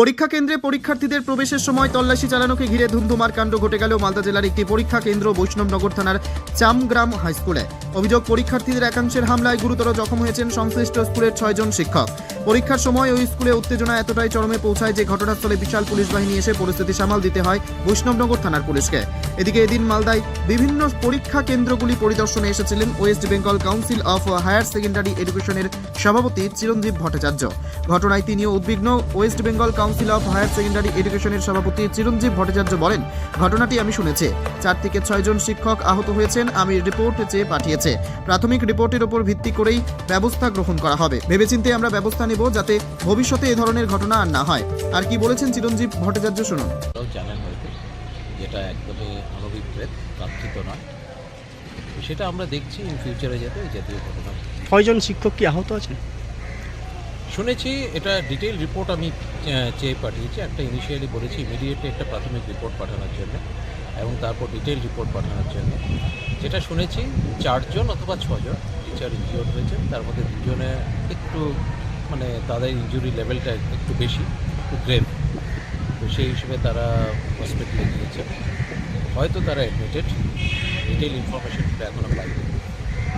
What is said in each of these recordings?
পরীক্ষা কেন্দ্রে পরীক্ষার্থীদের প্রবেশের সময় তল্লাশি চালানোকে ঘিরে ধুমধুমার কাণ্ড ঘটে গেল মালদা জেলার একটি পরীক্ষা কেন্দ্র বৈষ্ণবনগর থানার চামগ্রাম হাই স্কুলে অভিযোগ, পরীক্ষার্থীদের একাংশের হামলায় গুরুতর জখম হয়েছেন সংশ্লিষ্ট স্কুলের ছয়জন শিক্ষক। পরীক্ষার সময় ওই স্কুলে উত্তেজনা এতটাই চরমে পৌঁছায় যে ঘটনাস্থলে বিশাল পুলিশ বাহিনী এসে পরিস্থিতি সামাল দিতে হয় বৈষ্ণবনগর থানার পুলিশকে। এদিকে এদিন মালদায় বিভিন্ন পরীক্ষা কেন্দ্রগুলি পরিদর্শনে এসেছিলেন West Bengal Council of Higher Secondary এডুকেশনের সভাপতি চিরঞ্জীব ভট্টাচার্য। ঘটনায় তিনিও উদ্বিগ্ন West Bengal Council of Higher Secondary এডুকেশনের সভাপতি চিরঞ্জীব ভট্টাচার্য বলেন, ঘটনাটি আমি শুনেছি। চার থেকে ছয়জন শিক্ষক আহত হয়েছেন, আমি রিপোর্ট চেয়ে পাঠিয়েছে। প্রাথমিক রিপোর্টের উপর ভিত্তি করেই ব্যবস্থা গ্রহণ করা হবে। ভেবেচিন্তে আমরা ব্যবস্থা নেব যাতে ভবিষ্যতে এ ধরনের ঘটনা আর না হয়। আর কি বলেছেন চিরঞ্জীব ভট্টাচার্য শুনুন। তাও জানেন হয়তো যেটা একদমই অনভিপ্রেত প্রার্থিত নয়। সেটা আমরা দেখছি ইন ফিউচারে যাতে জাতীয় ঘটনা ছয়জন শিক্ষক কি আহত আছেন? শুনেছি এটা ডিটেল রিপোর্ট আমি চেয়ে পাঠিয়েছি। একটা ইনিশিয়ালি বলেছি ইমিডিয়েটলি একটা প্রাথমিক রিপোর্ট পাঠানোর জন্য। এবং তারপর ডিটেল রিপোর্ট পাঠানোর জন্য। যেটা শুনেছি, চারজন অথবা ছজন টিচার ইনজিওর হয়েছেন। তার মধ্যে দুজনে একটু মানে তাদের ইনজুরি লেভেলটা একটু বেশি, একটু গ্রেভ তো সেই হিসেবে তারা হসপিটালে গিয়েছে হয়তো তারা অ্যাডমিটেড ডিটেল ইনফরমেশনটা এখনও পাইনি।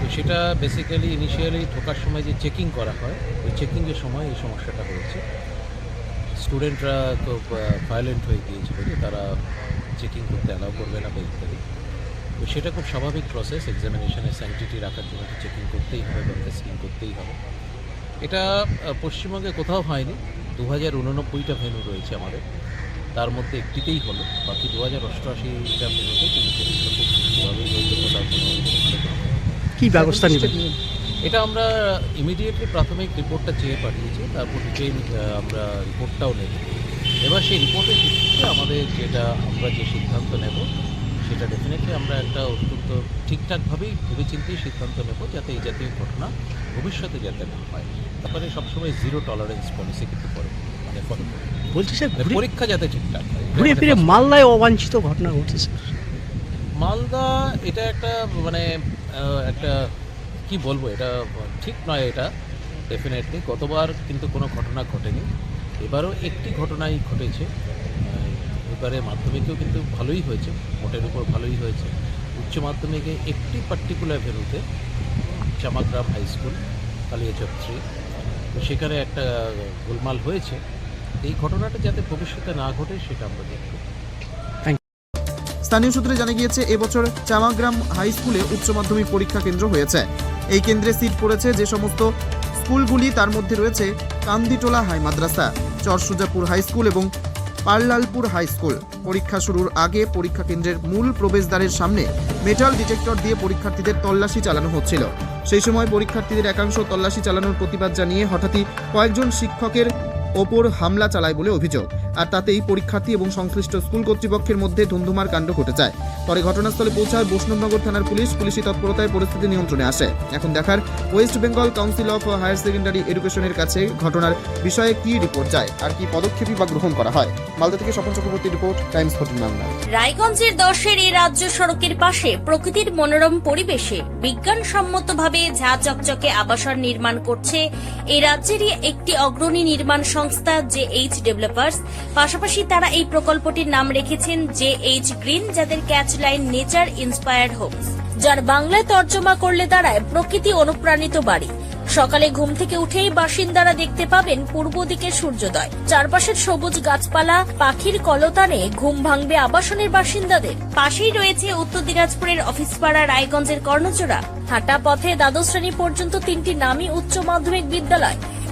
তো সেটা বেসিক্যালি ইনিশিয়ালি ঢোকার সময় যে চেকিং করা হয়, ওই চেকিংয়ের সময় এই সমস্যাটা হয়েছে। স্টুডেন্টরা তো ভায়োলেন্ট হয়ে গিয়েছিল যে তারা চেকিং করতে অ্যালাউ করবে না বা ইত্যাদি। তো সেটা খুব স্বাভাবিক প্রসেস এক্সামিনেশনের স্যানিটিটি রাখার জন্য চেকিং করতেই হবে বা টেস্টিং করতেই হবে। এটা পশ্চিমবঙ্গে কোথাও হয়নি। দু হাজার উননব্বইটা ভেন্যু রয়েছে আমাদের। তার মধ্যে একটিতেই হলো। বাকি দু হাজার অষ্টআশিটা ভেন্যুতে কিন্তু খুব সুষ্ঠুভাবেই হয়েছে কোথাও কোনো কি ব্যবস্থা নেবেন? এটা আমরা ইমিডিয়েটলি প্রাথমিক রিপোর্টটা চেয়ে পাঠিয়েছি তারপর ডিটেইল আমরা রিপোর্টটাও নেব। এবার সেই রিপোর্টের ভিত্তিতে আমাদের যেটা আমরা যে সিদ্ধান্ত নেব সেটা ডেফিনেটলি আমরা একটা অত্যন্ত ঠিকঠাকভাবেই ভেবেচিন্তেই সিদ্ধান্ত নেব যাতে এই জাতীয় ঘটনা ভবিষ্যতে যাতে না হয়। তারপরে সবসময় জিরো টলারেন্স পলিসি কিন্তু পরে মানে ফলো করি বলছি স্যার মানে পরীক্ষা যাতে ঠিকঠাক ঘুরে ফিরে মালদায় অবাঞ্ছিত ঘটনা ঘটছে স্যার। মালদা এটা একটা মানে একটা কি বলব, এটা ঠিক নয় এটা ডেফিনেটলি গতবার কিন্তু কোনো ঘটনা ঘটেনি। এবারও একটি ঘটনাই ঘটেছে। এবারে মাধ্যমিকেও কিন্তু ভালোই হয়েছে, মোটের উপর ভালোই হয়েছে। উচ্চ মাধ্যমিকে একটি পার্টিকুলার ভেন্যুতে Chamagram high school Kaliachak three তো সেখানে একটা গোলমাল হয়েছে। এই ঘটনাটা যাতে ভবিষ্যতে না ঘটে, সেটা আমরা দেখব। স্থানীয় সূত্রে জানা গিয়েছে, এবছর চামাগ্রাম হাই স্কুলে উচ্চ মাধ্যমিক পরীক্ষা কেন্দ্র হয়েছে। এই কেন্দ্রে সিট পড়েছে যে সমস্ত স্কুলগুলি, তার মধ্যে রয়েছে কান্দিটোলা হাই মাদ্রাসা, চরসুজাপুর হাই স্কুল এবং পারলালপুর হাই স্কুল। পরীক্ষা শুরুর আগে পরীক্ষা কেন্দ্রের মূল প্রবেশদ্বারের সামনে মেটাল ডিটেক্টর দিয়ে পরীক্ষার্থীদের তল্লাশি চালানো হচ্ছিল। সেই সময় পরীক্ষার্থীদের একাংশ তল্লাশি চালানোর প্রতিবাদ জানিয়ে হঠাৎই কয়েকজন শিক্ষকের ওপর হামলা চালায় বলে অভিযোগ। আর তাতেই পরীক্ষার্থী এবং সংশ্লিষ্ট স্কুল কর্তৃপক্ষের মধ্যে ধুমধুমার কাণ্ড ঘটে যায়। পরে ঘটনাস্থলে পৌঁছায় বৈষ্ণবনগর থানার পুলিশ। পুলিশি তৎপরতায় পরিস্থিতি নিয়ন্ত্রণে আসে। এখন দেখার West Bengal Council of Higher Secondary এডুকেশনের কাছে ঘটনার বিষয়ে কি রিপোর্ট যায় আর কি পদক্ষেপই বা গ্রহণ করা হয়। মালদা থেকে Swapan Chakraborty report, Times fourteen Bangla. রায়গঞ্জের দশের এই রাজ্য সড়কের পাশে প্রকৃতির মনোরম পরিবেশে বিজ্ঞানসম্মতভাবে ঝা চকচকে আবাসন নির্মাণ করছে। এই রাজ্যেরই একটি অগ্রণী নির্মাণ সংস্থা। জে এইচ ডেভেলপার্স পাশাপাশি তারা এই প্রকল্পটির নাম রেখেছেন জে এইচ গ্রিন যাদের catch line nature inspired homes যার বাংলায় তর্জমা করলে দাঁড়ায় প্রকৃতি অনুপ্রাণিত বাড়ি। সকালে ঘুম থেকে উঠেই বাসিন্দারা দেখতে পাবেন পূর্ব দিকে সূর্যোদয়। চারপাশের সবুজ গাছপালা, পাখির কলতানে ঘুম ভাঙবে আবাসনের বাসিন্দাদের। পাশেই রয়েছে উত্তর দিনাজপুরের অফিসপাড়া রায়গঞ্জের কর্ণচোরা হাঁটা পথে দ্বাদশ শ্রেণি পর্যন্ত তিনটি নামী উচ্চ মাধ্যমিক বিদ্যালয়।